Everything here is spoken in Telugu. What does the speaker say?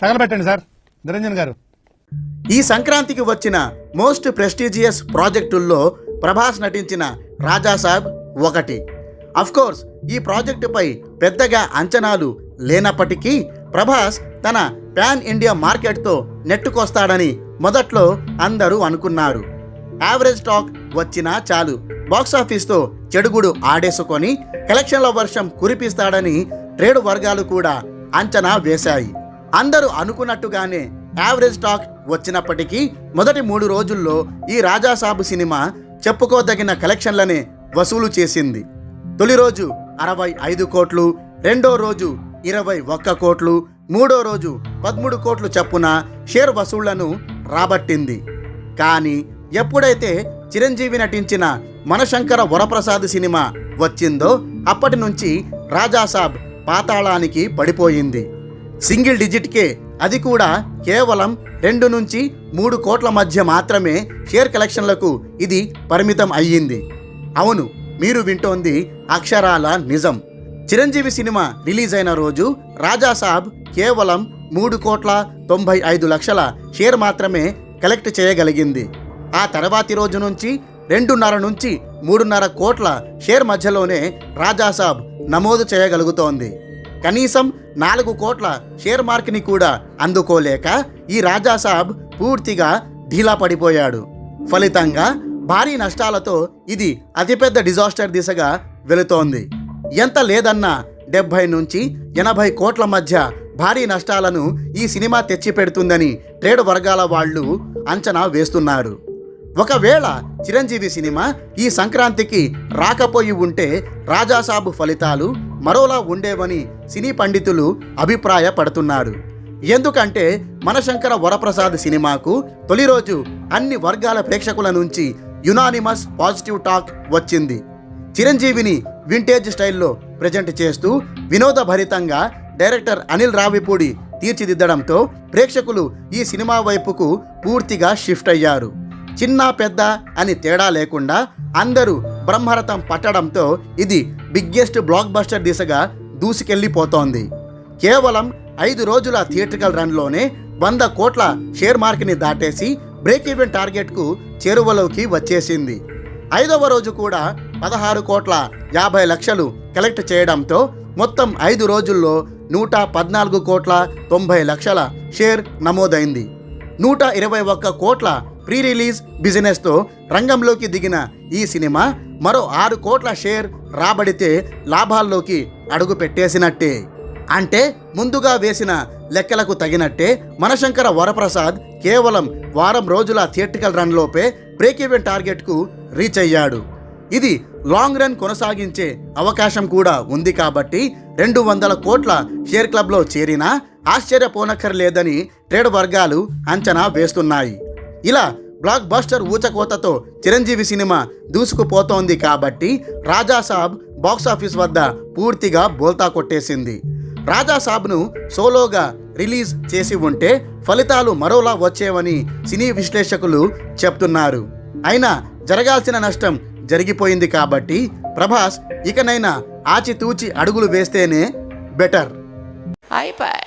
తగలబెట్టండి సార్. నిరంజన్ గారు. ఈ సంక్రాంతికి వచ్చిన మోస్ట్ ప్రెస్టీజియస్ ప్రాజెక్టుల్లో ప్రభాస్ నటించిన రాజాసాబ్ ఒకటి. కోర్స్ ఈ ప్రాజెక్టుపై పెద్దగా అంచనాలు లేనప్పటికీ ప్రభాస్ తన పాన్ ఇండియా మార్కెట్తో నెట్టుకొస్తాడని మొదట్లో అందరూ అనుకున్నారు. యావరేజ్ టాక్ వచ్చినా చాలు. బాక్సాఫీస్తో చెడుగుడు ఆడేసుకొని కలెక్షన్ల వర్షం కురిపిస్తాడని ట్రేడ్ వర్గాలు కూడా అంచనా వేశాయి. అందరూ అనుకున్నట్టుగానే యావరేజ్ టాక్ వచ్చినప్పటికీ మొదటి మూడు రోజుల్లో ఈ రాజాసాబు సినిమా చెప్పుకోదగిన కలెక్షన్లనే వసూలు చేసింది. తొలి రోజు అరవై ఐదు కోట్లు రెండో రోజు ఇరవై ఒక్క కోట్లు మూడో రోజు పదమూడు కోట్లు చప్పున షేర్ వసూళ్ళను రాబట్టింది. కానీ ఎప్పుడైతే చిరంజీవి నటించిన మనశంకర వరప్రసాద్ సినిమా వచ్చిందో అప్పటి నుంచి రాజాసాబ్ పాతాళానికి పడిపోయింది. సింగిల్ డిజిట్కే. అది కూడా కేవలం రెండు నుంచి మూడు కోట్ల మధ్య మాత్రమే షేర్ కలెక్షన్లకు ఇది పరిమితం అయ్యింది. అవును మీరు వింటోంది అక్షరాల నిజం. చిరంజీవి సినిమా రిలీజ్ అయిన రోజు రాజాసాబ్ కేవలం మూడు కోట్ల తొంభై ఐదు లక్షల షేర్ మాత్రమే కలెక్ట్ చేయగలిగింది. ఆ తర్వాతి రోజు నుంచి రెండున్నర నుంచి మూడున్నర కోట్ల షేర్ మధ్యలోనే రాజాసాబ్ నమోదు చేయగలుగుతోంది. కనీసం నాలుగు కోట్ల షేర్ మార్క్ని కూడా అందుకోలేక ఈ రాజాసాబ్ పూర్తిగా ఢీలా పడిపోయాడు. ఫలితంగా భారీ నష్టాలతో ఇది అతిపెద్ద డిజాస్టర్ దిశగా వెళుతోంది. ఎంత లేదన్నా డెబ్భై నుంచి ఎనభై కోట్ల మధ్య భారీ నష్టాలను ఈ సినిమా తెచ్చిపెడుతుందని ట్రేడ్ వర్గాల వాళ్ళు అంచనా వేస్తున్నారు. ఒకవేళ చిరంజీవి సినిమా ఈ సంక్రాంతికి రాకపోయి ఉంటే రాజాసాబు ఫలితాలు మరోలా ఉండేవని సినీ పండితులు అభిప్రాయపడుతున్నారు. ఎందుకంటే మనశంకర వరప్రసాద్ సినిమాకు తొలి రోజు అన్ని వర్గాల ప్రేక్షకుల నుంచి యునానిమస్ పాజిటివ్ టాక్ వచ్చింది. చిరంజీవిని వింటేజ్ స్టైల్లో ప్రజెంట్ చేస్తూ వినోదభరితంగా డైరెక్టర్ అనిల్ రావిపూడి తీర్చిదిద్దడంతో ప్రేక్షకులు ఈ సినిమా వైపుకు పూర్తిగా షిఫ్ట్ అయ్యారు. చిన్న పెద్ద అని తేడా లేకుండా అందరూ బ్రహ్మరథం పట్టడంతో ఇది బిగ్గెస్ట్ బ్లాక్ బస్టర్ దిశగా దూసుకెళ్ళిపోతోంది. కేవలం ఐదు రోజుల థియేట్రికల్ రన్లోనే వంద కోట్ల షేర్ మార్కెట్ని దాటేసి బ్రేక్ ఈవెన్ టార్గెట్కు చేరువలోకి వచ్చేసింది. ఐదవ రోజు కూడా పదహారు కోట్ల యాభై లక్షలు కలెక్ట్ చేయడంతో మొత్తం ఐదు రోజుల్లో నూట పద్నాలుగు కోట్ల తొంభై లక్షల షేర్ నమోదైంది. నూట ఇరవై ఒక్క కోట్ల ప్రీ రిలీజ్ బిజినెస్తో రంగంలోకి దిగిన ఈ సినిమా మరో ఆరు కోట్ల షేర్ రాబడితే లాభాల్లోకి అడుగు పెట్టేసినట్టే. అంటే ముందుగా వేసిన లెక్కలకు తగినట్టే మనశంకర వరప్రసాద్ కేవలం వారం రోజుల థియేట్రికల్ రన్లోపే బ్రేక్ ఈవెన్ టార్గెట్కు రీచ్ అయ్యాడు. ఇది లాంగ్ రన్ కొనసాగించే అవకాశం కూడా ఉంది కాబట్టి రెండు వందల కోట్ల షేర్ క్లబ్లో చేరినా ఆశ్చర్యపోనక్కర్లేదని ట్రేడ్ వర్గాలు అంచనా వేస్తున్నాయి. ఇలా బ్లాక్ బస్టర్ ఊచకోతతో చిరంజీవి సినిమా దూసుకుపోతోంది కాబట్టి రాజాసాబ్ బాక్సాఫీస్ వద్ద పూర్తిగా బోల్తా కొట్టేసింది. రాజాసాబ్ను సోలోగా రిలీజ్ చేసి ఉంటే ఫలితాలు మరోలా వచ్చేవని సినీ విశ్లేషకులు చెప్తున్నారు. అయినా జరగాల్సిన నష్టం జరిగిపోయింది కాబట్టి ప్రభాస్ ఇకనైనా ఆచితూచి అడుగులు వేస్తేనే బెటర్. అయిపోయి